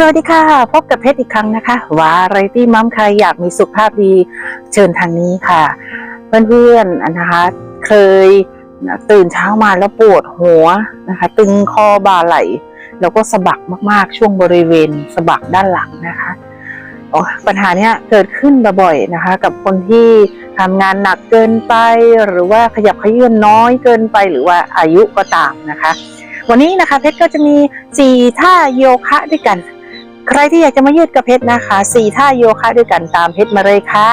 สวัสดีค่ะ พบกับเพชรอีกครั้งนะคะวาไรตี้มัมใครอยากมีสุขภาพดีเชิญทางนี้ค่ะ เพื่อนๆนนะคะเคยตื่นเช้ามาแล้วปวดหัวนะคะ ตึงคอบ่าไหล แล้วก็สะบักมากๆ ช่วงบริเวณสะบักด้านหลังนะคะปัญหาเนี้ยเกิดขึ้นบ่อยๆนะคะ กับคนที่ทำงานหนักเกินไป หรือว่าขยับขยื่นน้อยเกินไปหรือว่าอายุก็ตามนะคะ วันนี้นะคะเพชรก็จะมี 4 ท่าโยคะด้วยกัน ใครที่อยากจะมายืดกับเพชรนะคะ4ท่าโยคะด้วยกันตามเพชรมาเลยค่ะ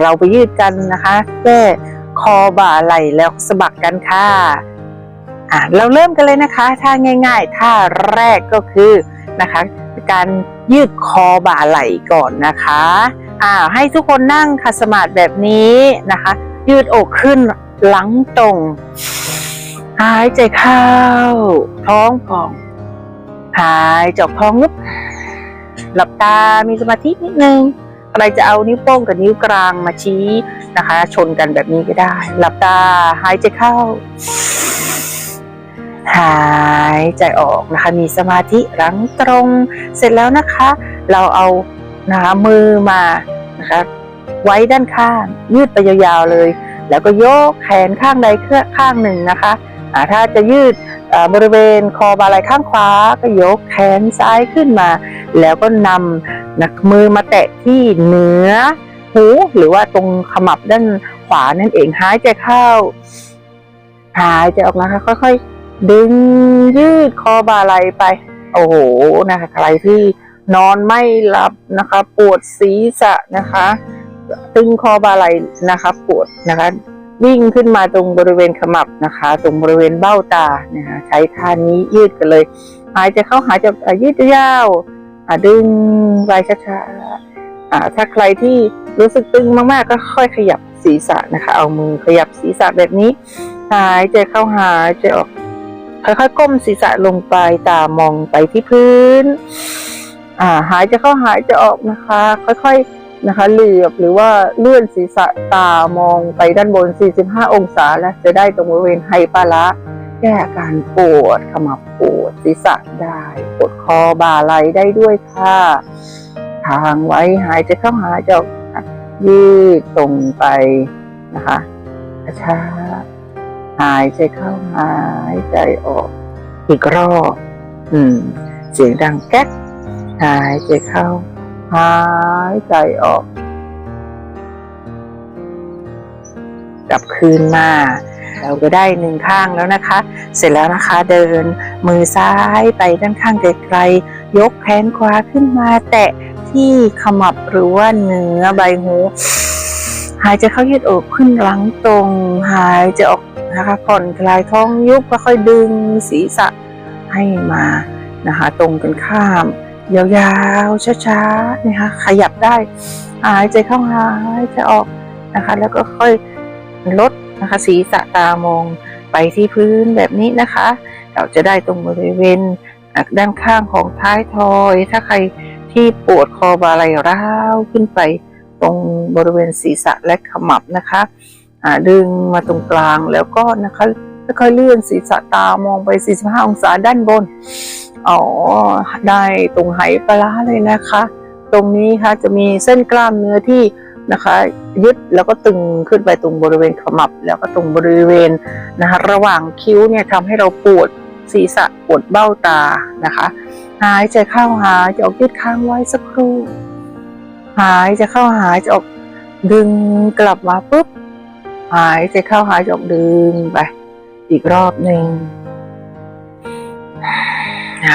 เราไปยืดกันนะคะแก้คอบ่าไหล่แล้วสะบักกันค่ะอะเราเริ่มกันเลยนะคะท่าง่าย ๆ ท่าแรกก็คือนะคะ การยืดคอบ่าไหล่ก่อนนะคะอ่าให้ทุกคนนั่งคัสมาธิแบบนี้นะคะ ยืดอกขึ้นหลังตรง หายใจเข้า ท้องป่อง หายจออกท้องลุก หลับตา มีสมาธินิดนึงใครจะเอานิ้วโป้งกับนิ้วกลางมาชี้นะคะ ชนกันแบบนี้ก็ได้ หลับตาหายใจเข้า หายใจออกนะคะ มีสมาธิหลังตรง เสร็จแล้วนะคะ เราเอานะคะมือมานะคะไว้ด้านข้าง ยืดไปยาวๆเลย แล้วก็ยกแขนข้างใดข้างหนึ่งนะคะอ่าถ้าจะยืด บริเวณคอบาไหล่ข้างขวาก็ยกแขนซ้ายขึ้นมา แล้วก็นำนักมือมาแตะที่เหนือหูหรือว่าตรงขมับด้านขวานั่นเองหายใจเข้า หายใจออกนะคะค่อยๆ ดึงยืดคอบาไหล่ไป โอ้โหนะคะใครที่นอนไม่หลับนะคะ ปวดศีรษะนะคะ ตึงคอบาไหล่นะคะ ปวดนะคะ วิ่งขึ้นมาตรงบริเวณขมับนะคะ ตรงบริเวณเบ้าตานะคะใช้ท่านี้ยืดกันเลย หายใจเข้าหายใจะยืดยาวดึงไปช้าๆอะถ้าใครที่รู้สึกตึงมากๆ ก็ค่อยขยับศีรษะนะคะ เอามือขยับศีรษะแบบนี้ หายใจเข้าหายใจออก ค่อยๆก้มศีรษะลงไปตามองไปที่พื้นอ่าหายใจเข้าหายใจออกนะคะ ค่อยๆ นะคะ เหลือบหรือว่าเลื่อนศีรษะตามองไปด้านบน 45 องศา และจะได้ตรงบริเวณไฮปาระแก้อาการปวดขมับปวดศีรษะได้ปวดคอบ่าไหล่ได้ด้วยค่ะทางไว้หายใจเข้าหายใจออกค่ะยืดตรงไปนะคะช้าหายใจเข้าหายใจออก อีกรอบ อืม เสียงดังแก๊กหายใจเข้า หายใจออก กลับคืนมา เราก็ได้หนึ่งข้างแล้วนะคะ เสร็จแล้วนะคะเดินมือซ้ายไปด้านข้างไกลๆยกแขนขวาขึ้นมาแตะที่ขมับหรือว่าเนื้อใบหูหายใจเข้ายืดอกขึ้นหลังตรง หายใจออกนะคะผ่อนคลายท้องยุบค่อยๆดึงศีรษะให้มานะคะ ตรงกันข้าม ยาวๆช้าๆนะคะขยับได้หายใจเข้าหายใจออกนะคะ แล้วก็ค่อยลดนะคะศีรษะตามองไปที่พื้นแบบนี้นะคะ เราจะได้ตรงบริเวณด้านข้างของท้ายทอย ถ้าใครที่ปวดคอบาไหลร้าวขึ้นไปตรงบริเวณศีรษะและขมับนะคะดึงมาตรงกลางแล้วก็นะคะค่อยๆเลื่อนศีรษะตามองไป 45 องศาด้านบน อ๋อ ได้ตรงไหปลาเลยนะคะ ตรงนี้ค่ะจะมีเส้นกล้ามเนื้อที่นะคะ ยึดแล้วก็ตึงขึ้นไปตรงบริเวณขมับ แล้วก็ตรงบริเวณนะคะระหว่างคิ้วเนี่ยทำให้เราปวดศีรษะปวดเบ้าตานะคะ หายใจเข้าหายใจออกยืดค้างไว้สักครู่ หายใจเข้าหายใจออกดึงกลับมาปุ๊บหายใจเข้าหายใจออกดึงไป อีกรอบหนึ่ง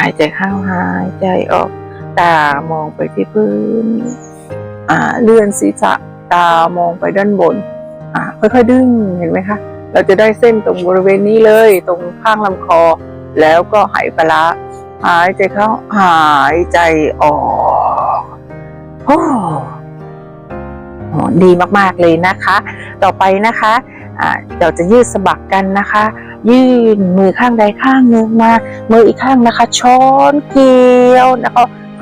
ายใจเข้าหายใจออก ตามองไปที่พื้นอ่าเลื่อนศีรษะตามองไปด้านบนอ่าค่อยๆดึงเห็นไหมคะ เราจะได้เส้นตรงบริเวณนี้เลย ตรงข้างลำคอ แล้วก็ไหปลาร้าหายใจเข้าหายใจออกโอ้ดีมากๆเลยนะคะ ต่อไปนะคะอ่าเราจะยืดสะบักกันนะคะ ยื่นมือข้างใดข้างหนึ่งมา มืออีกข้างนะคะ ช้อนเกลียวแล้วก็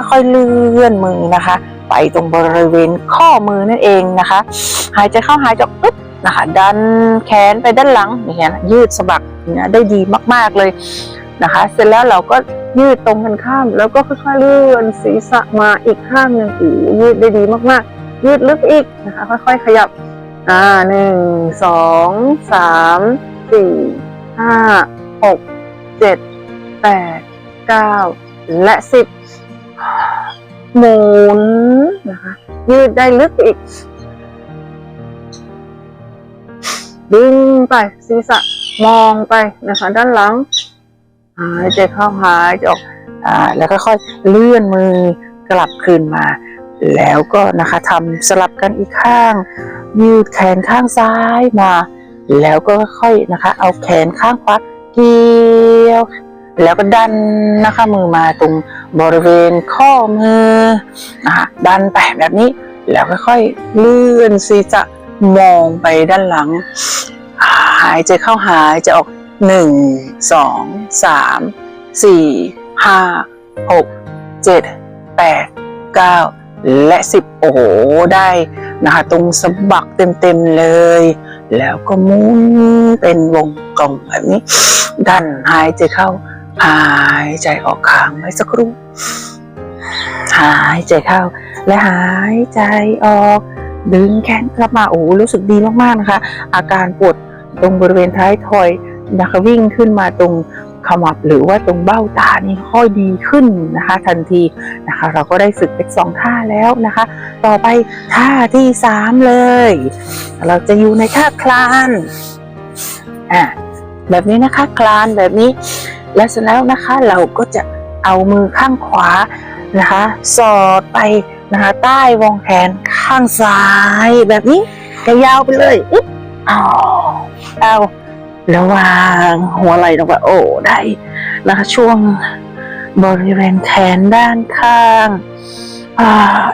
ค่อยเลื่อนมือนะคะ ไปตรงบริเวณข้อมือนั่นเองนะคะ หายใจเข้าหายใจออกปุ๊บนะคะดันแขนไปด้านหลังเนี่ยยืดสะบักเนี่ยได้ดีมากๆเลยนะคะ เสร็จแล้วเราก็ยืดตรงกันข้าม แล้วก็ค่อยๆเลื่อนศีรษะมาอีกข้างหนึ่งอ้โหยืดได้ดีมากๆ ยืดลึกอีกนะคะ ค่อยๆขยับอ่าหนึ่งสองสามสี่ ห้าหกเจ็ดแปดเก้าและสิบหมุนนะคะยืดได้ลึกอีก ดึงไปศีรษะมองไปนะคะ ด้านหลังหายใจเข้าหายใจออกอ่าแล้วก็ค่อยเลื่อนมือกลับคืนมา แล้วก็นะคะทำสลับกันอีกข้าง ยืดแขนข้างซ้ายมา แล้วก็ค่อยนะคะ เอาแขนข้างขวาเกี่ยวแล้วก็ดันนะคะมือมาตรงบริเวณข้อมือนะคะดันไปแบบนี้ แล้วค่อยเลื่อนศีรษะมองไปด้านหลัง หายใจเข้าหายใจออกหนึ่งสองสามสี่ห้าหกเจ็ดแปดเก้าและสิบโอ้โหได้นะคะตรงสะบักเต็มๆเลย แล้วก็หมุนเป็นวงกลมแบบนี้ ดันหายใจเข้า หายใจออกค้างไว้สักครู่ หายใจเข้า และหายใจออก ดึงแขนกลับมาโอ้รู้สึกดีมากๆนะคะ อาการปวดตรงบริเวณท้ายทอยนะคะวิ่งขึ้นมาตรง ขมับหรือว่าตรงเบ้าตานี่ค่อยดีขึ้นนะคะ ทันทีนะคะ เราก็ได้ฝึกเป็นสองท่าแล้วนะคะ ต่อไปท่าที่สามเลย เราจะอยู่ในท่าคลานอะแบบนี้นะคะคลานแบบนี้ แล้วเสร็จแล้วนะคะเราก็จะเอามือข้างขวานะคะ สอดไปนะคะใต้วงแขนข้างซ้ายแบบนี้ยาวๆไปเลยอุ๊บอ้าวเอาะหว่างหัวไหล่ลงไปโอ้ได้นะคะช่วงบริเวณแขนด้านข้างอ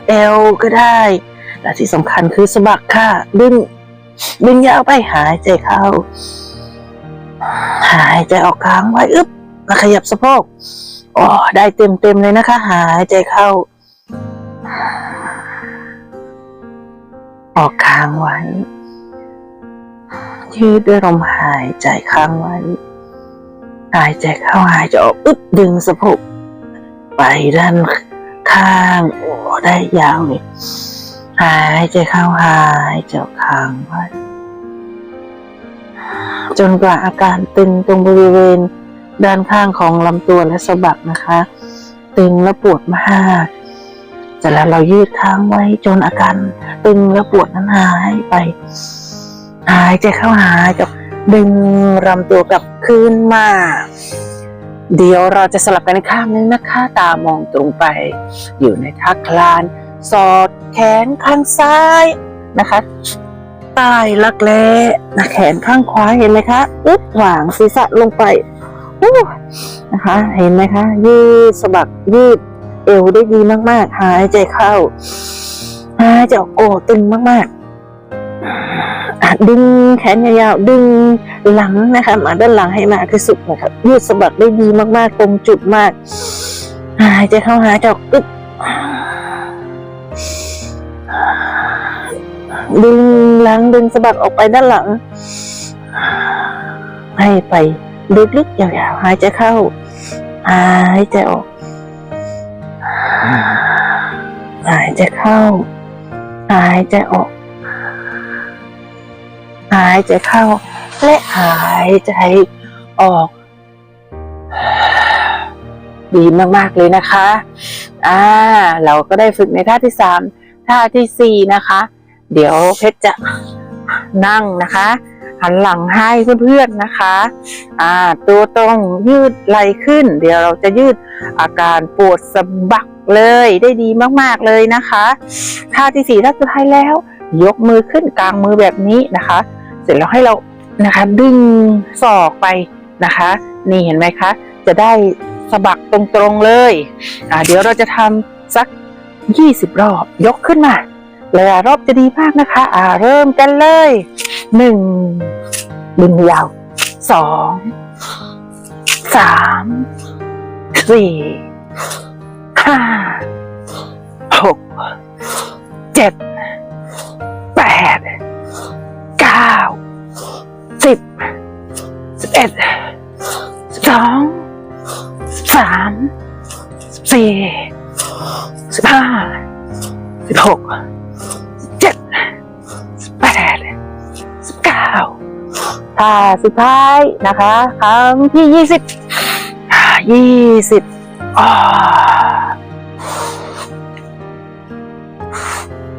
เอวก็ได้ และที่สำคัญคือสะบักค่ะ ดึง ดึงยาวไปหายใจเข้า หายใจออกค้างไว้อึ๊บแล้วขยับสะโพกโอ้ได้เต็มเต็มเลยนะคะ หายใจเข้า ออกค้างไว้ ยืดด้วยลมหายใจค้างไว้ หายใจเข้าหายใจออกอึ๊บดึงสะโพกไปด้านข้างโอ้ได้ยาวเลยหายใจเข้าหายใจออกค้างไว้ จนกว่าอาการตึงตรงบริเวณด้านข้างของลำตัวและสะบักนะคะ ตึงและปวดมากเสร็จแล้วเรายืดค้างไว้จนอาการตึงและปวดนั้นหายไป หายใจเข้าหายกับดึงลำตัวกลับคืนมา เดี๋ยวเราจะสลับกันข้างนึงนะคะตามองตรงไป อยู่ในท่าคลาน สอดแขนข้างซ้ายนะคะใต้รักแร้นะแขนข้างขวาเห็นไหมคะอึดวางศีรษะลงไปอู้นะคะ เห็นไหมคะ ยืดสะบักยืดเอวได้ดีมาก ๆ หายใจเข้าหายใจออกโอ้ตึงมาก ๆ ดึงแขนยาวๆดึงหลังนะคะมาด้านหลังให้มากที่สุดนะครับยืดสะบักได้ดีมากๆตรงจุดมากหายใจเข้าหายใจออกอึดดึงหลังดึงสะบักออกไปด้านหลัง ให้ไปลึกๆยาวๆหายใจเข้า หายใจออกหายใจเข้า หายใจออก หายใจเข้า และหายใจออก ดีมากๆเลยนะคะ อ่า เราก็ได้ฝึกในท่าที่สามท่าที่สี่นะคะ เดี๋ยวเพชรจะนั่งนะคะ หันหลังให้เพื่อนๆนะคะ อ่า ตัวตรงยืดไหล่ขึ้น เดี๋ยวเราจะยืดอาการปวดสะบักเลยได้ดีมากๆเลยนะคะท่าที่สี่ท่าสุดท้ายแล้ว ยกมือขึ้นกลางมือแบบนี้นะคะ เสร็จแล้วให้เรานะคะ ดึงศอกไปนะคะ นี่เห็นไหมคะ จะได้สะบักตรงๆเลยอ่าเดี๋ยวเราจะทำสัก 20 รอบยกขึ้นมาหลายรอบจะดีมากนะคะ อ่า เริ่มกันเลยหนึ่งดึงยาวสองสามสี่ห้าหกเจ็ด สุดท้ายนะคะ ครั้งที่ยี่สิบยี่สิบ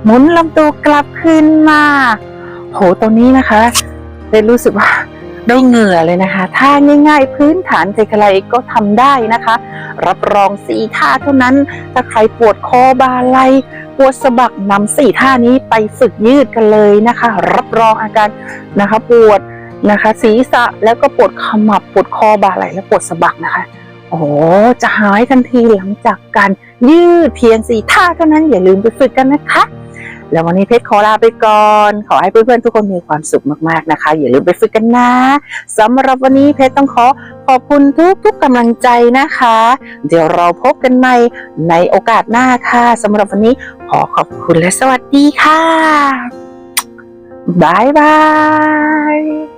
หมุนลำตัวกลับขึ้นมา โหตรงนี้นะคะได้รู้สึกว่าได้เหงื่อเลยนะคะท่าง่ายๆ พื้นฐานใครๆก็ทำได้นะคะ รับรองสี่ท่าเท่านั้น ถ้าใครปวดคอบาไหลปวดสะบักนำสี่ท่านี้ไปฝึกยืดกันเลยนะคะ รับรองอาการนะคะ ปวด นะคะ ศีรษะแล้วก็ปวดขมับปวดคอบ่าไหลและปวดสะบักนะคะ โอ้จะหายทันทีหลังจากการยืดเพียงสี่ท่าเท่านั้นอย่าลืมไปฝึกกันนะคะ แล้ววันนี้เพชรขอลาไปก่อน ขอให้เพื่อนๆทุกคนมีความสุขมากๆนะคะ อย่าลืมไปฝึกกันนะสำหรับวันนี้เพชรต้องขอขอบคุณทุกๆกำลังใจนะคะ เดี๋ยวเราพบกันใหม่ในโอกาสหน้าค่ะสำหรับวันนี้ขอขอบคุณและสวัสดีค่ะบายบาย